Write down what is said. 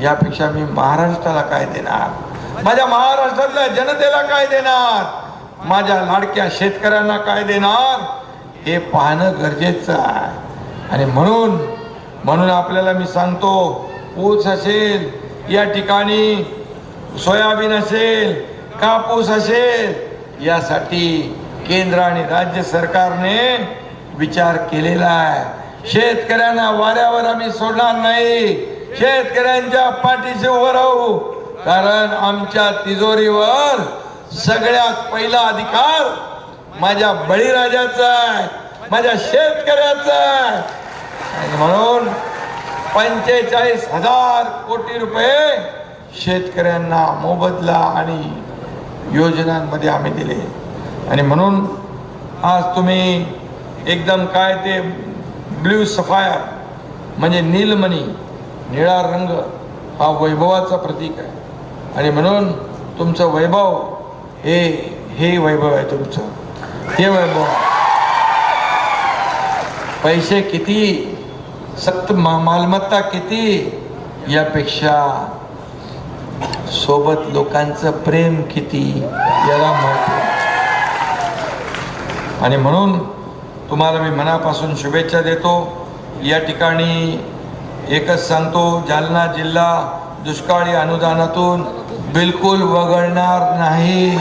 यापेक्षा मी महाराष्ट्राला काय देणार? माझ्या महाराष्ट्रातल्या जनतेला काय देणार? माझ्या लाडक्या शेतकऱ्यांना काय देणार? हे पाहणं गरजेचं आहे. आणि म्हणून म्हणून आपल्याला मी सांगतो ऊस असेल या ठिकाणी सोयाबीन असेल कापूस असेल यासाठी केंद्र आणि राज्य सरकारने विचार केलेला आहे. शेतकऱ्यांना वाऱ्यावर आम्ही सोडणार नाही. शेतकऱ्यांच्या पाठीशी उभं राहू. कारण आमच्या तिजोरीवर सगळ्यात पहिला अधिकार माझ्या बळीराजाचा आहे. माझ्या शेतकऱ्याचा आहे. म्हणून पंचेचाळीस हजार कोटी रुपये शेतकऱ्यांना मोबदला आणि योजनांमध्ये आम्ही दिले. आणि म्हणून आज तुम्ही एकदम काय ते ब्ल्यू सफायर म्हणजे नीलमणी निळा रंग हा वैभवाचा प्रतीक आहे. आणि म्हणून तुमचं वैभव हे हे वैभव आहे तुमचं. हे वैभव. पैसे किती? सक्त मा मालमत्ता किती? यापेक्षा सोबत लोकांचं प्रेम किती? याला महत्त्व. आणि म्हणून तुम्हाला मी मनापासून शुभेच्छा देतो. या ठिकाणी एकच सांगतो जालना जिल्हा दुष्काळी अनुदानातून बिलकुल वगळणार नाही.